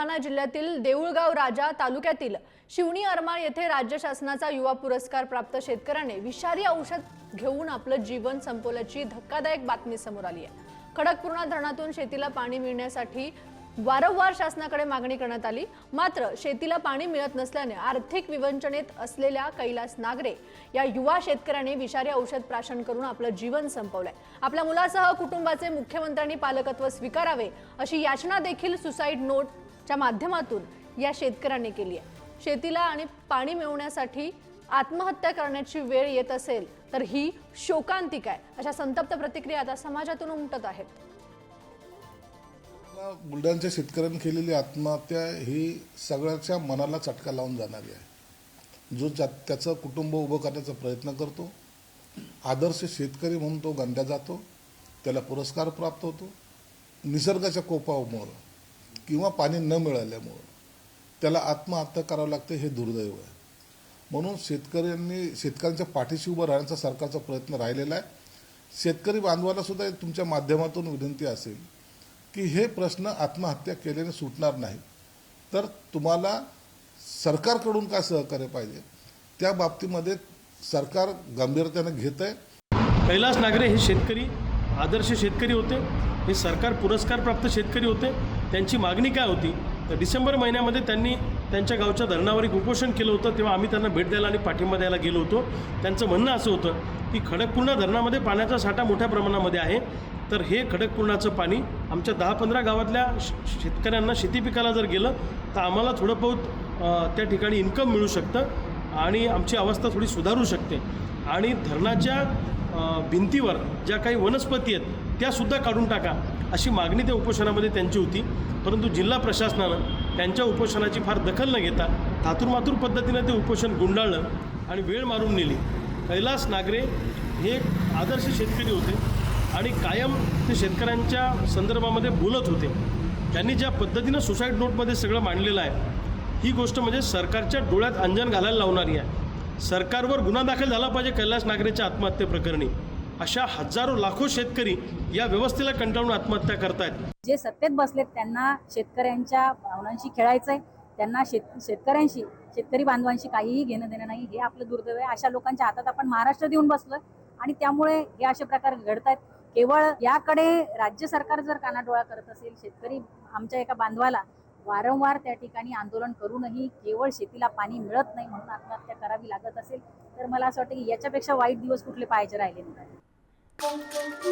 बुलढाणा जिल्ह्यातील देऊळगाव राजा तालुक्यातील शिवणी अरमाळ येथे राज्य शासनाचा युवा पुरस्कार प्राप्त शेतकऱ्याने विषारी औषध घेऊन आपलं जीवन संपवल्याची धक्कादायक बातमी समोर आली आहे. खडकपूर्णा धरणातून शेतीला पाणी मिळण्यासाठी वारंवार शासनाकडे मागणी करण्यात आली. मात्र शेतीला पाणी मिळत नसल्याने आर्थिक विवंचनेत असलेल्या कैलास नागरे या युवा शेतकऱ्याने विषारी औषध प्राशन करून आपलं जीवन संपवलंय. आपल्या मुलासह कुटुंबाचे मुख्यमंत्र्यांनी पालकत्व स्वीकारावे अशी याचना देखील सुसाईड नोट च्या माध्यमातून या शेतकऱ्यांनी केली आहे. शेतीला आणि पाणी मिळवण्यासाठी आत्महत्या करण्याची वेळ येत असेल तर ही शोकांतिक आहे. अशा संतप्त प्रतिक्रिया आता समाजातून उमटत आहेत. बुलढाणच्या बुलढाण्याच्या शेतकऱ्यांनी केलेली आत्महत्या ही सगळ्याच्या मनाला चटका लावून जाणारी आहे. जो ज्या त्याचं कुटुंब उभं करण्याचा प्रयत्न करतो आदर्श शेतकरी म्हणून तो गंध्या जातो त्याला पुरस्कार प्राप्त होतो निसर्गाच्या कोपामुळं किंवा पाणी न मिळाल्यामुळं. त्याला आत्महत्या करावं लागते हे दुर्दैव आहे. म्हणून शेतकऱ्यांनी शेतकऱ्यांच्या पाठीशी उभं राहण्याचा सरकारचा प्रयत्न राहिलेला आहे. शेतकरी बांधवाला सुद्धा तुमच्या माध्यमातून विनंती असेल की हे प्रश्न आत्महत्या केल्याने सुटणार नाही तर तुम्हाला सरकारकडून काय सहकार्य पाहिजे? त्या बाबतीमध्ये सरकार गंभीरतेने घेत आहे कैलास नागरे हे शेतकरी आदर्श शेतकरी होते. हे सरकार पुरस्कारप्राप्त शेतकरी होते. त्यांची मागणी काय होती? तर डिसेंबर महिन्यामध्ये त्यांनी त्यांच्या गावच्या धरणावर एक उपोषण केलं होतं. तेव्हा आम्ही त्यांना भेट द्यायला आणि पाठिंबा द्यायला गेलो होतो. त्यांचं म्हणणं असं होतं की खडकपूर्णा धरणामध्ये पाण्याचा साठा मोठ्या प्रमाणामध्ये आहे. तर हे खडकपूर्णाचं पाणी आमच्या दहा पंधरा गावातल्या शेतकऱ्यांना शेती पिकाला जर गेलं तर आम्हाला थोडं बहुत त्या ठिकाणी इन्कम मिळू शकतं आणि आमची अवस्था थोडी सुधारू शकते. आणि धरणाच्या भिंतीवर ज्या काही वनस्पती आहेत त्यासुद्धा काढून टाका अशी मागणी त्या उपोषणामध्ये त्यांची होती. परंतु जिल्हा प्रशासनानं त्यांच्या उपोषणाची फार दखल न घेता थातुरमातूर पद्धतीनं ते उपोषण गुंडाळलं आणि वेळ मारून नेली. कैलास नागरे हे एक आदर्श शेतकरी होते आणि कायम ते शेतकऱ्यांच्या संदर्भामध्ये बोलत होते. त्यांनी ज्या पद्धतीनं सुसाईड नोटमध्ये सगळं मांडलेलं आहे ही गोष्ट म्हणजे सरकारच्या डोळ्यात अंजन घालायला लावणारी आहे. सरकारवर गुन्हा दाखल झाला पाहिजे कैलास नागरेच्या आत्महत्येप्रकरणी अशा हजारो लाखो शेतकरी या व्यवस्थेला कंटाळून आत्महत्या करतायत. जे सत्तेत बसलेत त्यांना शेतकऱ्यांच्या भावनांशी खेळायचंय त्यांना शेत शेतकऱ्यांशी शेतकरी बांधवांशी काहीही घेणं देणं नाही हे आपलं दुर्दैव आहे. अशा लोकांच्या हातात आपण महाराष्ट्र देऊन बसलोय आणि त्यामुळे हे असे प्रकार घडत आहेत केवळ याकडे राज्य सरकार जर कानाडोळा करत असेल शेतकरी आमच्या एका बांधवाला वारंवार त्या ठिकाणी आंदोलन करूनही केवळ शेतीला पाणी मिळत नाही म्हणून आत्महत्या करावी लागत असेल तर मला असं वाटतं की याच्यापेक्षा वाईट दिवस कुठले पाहायचे राहिले नाही Boom, boom, boom.